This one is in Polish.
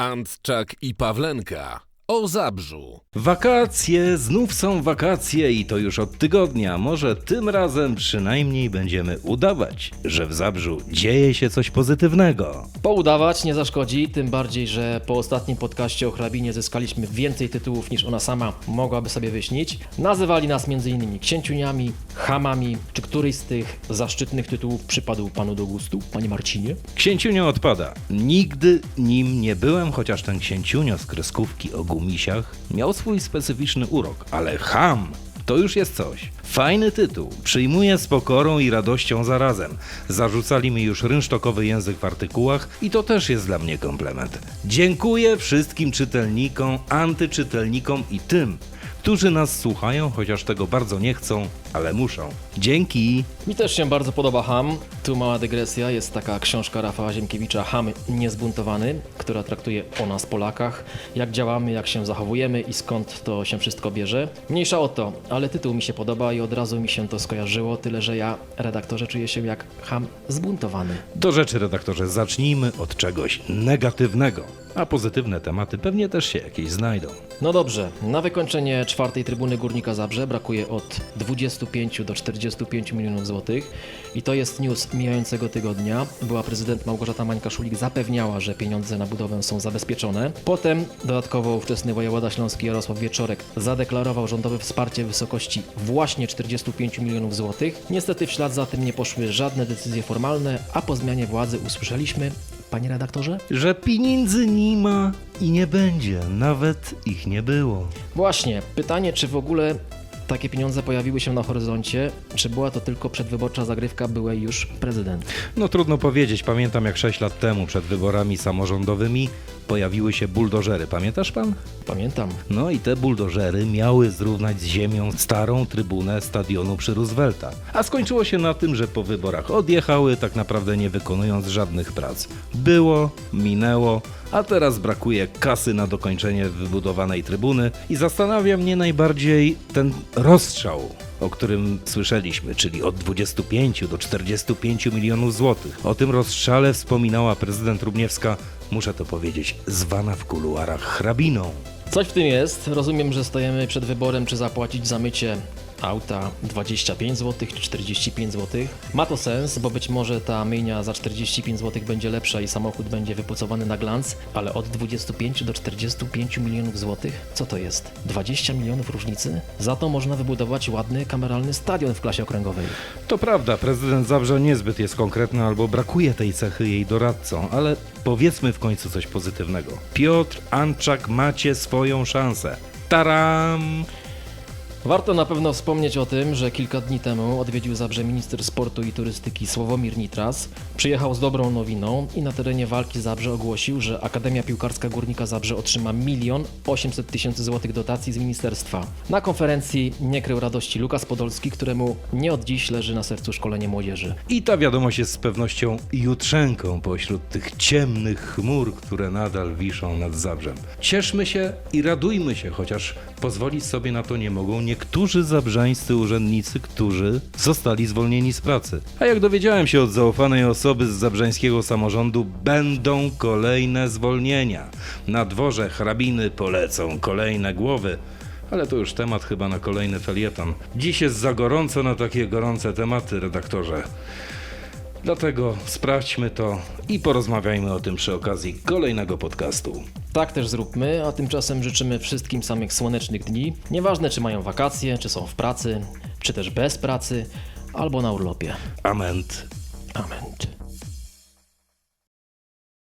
Antczak i Pawlenka o Zabrzu. Wakacje, znów są wakacje i to już od tygodnia. Może tym razem przynajmniej będziemy udawać, że w Zabrzu dzieje się coś pozytywnego. Poudawać nie zaszkodzi, tym bardziej, że po ostatnim podcaście o hrabinie zyskaliśmy więcej tytułów niż ona sama mogłaby sobie wyśnić. Nazywali nas m.in. księciuniami, hamami, czy któryś z tych zaszczytnych tytułów przypadł panu do gustu, panie Marcinie? Księciunio odpada. Nigdy nim nie byłem, chociaż ten księciunio z kreskówki o gumisiach miał swój specyficzny urok, ale ham to już jest coś. Fajny tytuł, przyjmuję z pokorą i radością zarazem. Zarzucali mi już rynsztokowy język w artykułach i to też jest dla mnie komplement. Dziękuję wszystkim czytelnikom, antyczytelnikom i tym, którzy nas słuchają, chociaż tego bardzo nie chcą, ale muszą. Dzięki! Mi też się bardzo podoba Ham. Tu mała dygresja, jest taka książka Rafała Ziemkiewicza Ham niezbuntowany, która traktuje o nas Polakach, jak działamy, jak się zachowujemy i skąd to się wszystko bierze. Mniejsza o to, ale tytuł mi się podoba i od razu mi się to skojarzyło, tyle że ja, redaktorze, czuję się jak Ham zbuntowany. Do rzeczy, redaktorze, zacznijmy od czegoś negatywnego, a pozytywne tematy pewnie też się jakieś znajdą. No dobrze, na wykończenie czwartej trybuny Górnika Zabrze brakuje od 25 do 45 milionów złotych i to jest news mijającego tygodnia. Była prezydent Małgorzata Mańka-Szulik zapewniała, że pieniądze na budowę są zabezpieczone. Potem dodatkowo ówczesny wojewoda śląski Jarosław Wieczorek zadeklarował rządowe wsparcie w wysokości właśnie 45 milionów złotych. Niestety w ślad za tym nie poszły żadne decyzje formalne, a po zmianie władzy usłyszeliśmy, panie redaktorze? Że pieniędzy nie ma i nie będzie, nawet ich nie było. Właśnie, pytanie, czy w ogóle takie pieniądze pojawiły się na horyzoncie, czy była to tylko przedwyborcza zagrywka byłej już prezydent? No trudno powiedzieć, pamiętam jak 6 lat temu przed wyborami samorządowymi pojawiły się buldożery, pamiętasz pan? Pamiętam. No i te buldożery miały zrównać z ziemią starą trybunę stadionu przy Roosevelta. A skończyło się na tym, że po wyborach odjechały, tak naprawdę nie wykonując żadnych prac. Było, minęło, a teraz brakuje kasy na dokończenie wybudowanej trybuny i zastanawia mnie najbardziej ten rozstrzał o którym słyszeliśmy, czyli od 25 do 45 milionów złotych. O tym rozstrzale wspominała prezydent Rubniewska, muszę to powiedzieć, zwana w kuluarach hrabiną. Coś w tym jest. Rozumiem, że stajemy przed wyborem, czy zapłacić za mycie auta 25 zł czy 45 zł. Ma to sens, bo być może ta myjnia za 45 zł będzie lepsza i samochód będzie wypucowany na glans, ale od 25 do 45 milionów złotych? Co to jest? 20 milionów różnicy? Za to można wybudować ładny kameralny stadion w klasie okręgowej. To prawda, prezydent Zabrza niezbyt jest konkretny albo brakuje tej cechy jej doradcom, ale powiedzmy w końcu coś pozytywnego. Piotr Anczak macie swoją szansę. Taram! Warto na pewno wspomnieć o tym, że kilka dni temu odwiedził Zabrze minister sportu i turystyki Sławomir Nitras. Przyjechał z dobrą nowiną i na terenie walki Zabrze ogłosił, że Akademia Piłkarska Górnika Zabrze otrzyma milion 800 tysięcy złotych dotacji z ministerstwa. Na konferencji nie krył radości Lukas Podolski, któremu nie od dziś leży na sercu szkolenie młodzieży. I ta wiadomość jest z pewnością jutrzenką pośród tych ciemnych chmur, które nadal wiszą nad Zabrzem. Cieszmy się i radujmy się, chociaż pozwolić sobie na to nie mogą niektórzy zabrzańscy urzędnicy, którzy zostali zwolnieni z pracy. A jak dowiedziałem się od zaufanej osoby z zabrzańskiego samorządu, będą kolejne zwolnienia. Na dworze hrabiny polecą kolejne głowy. Ale to już temat chyba na kolejny felieton. Dziś jest za gorąco na takie gorące tematy, redaktorze. Dlatego sprawdźmy to i porozmawiajmy o tym przy okazji kolejnego podcastu. Tak też zróbmy, a tymczasem życzymy wszystkim samych słonecznych dni. Nieważne czy mają wakacje, czy są w pracy, czy też bez pracy, albo na urlopie. Ament. Amen.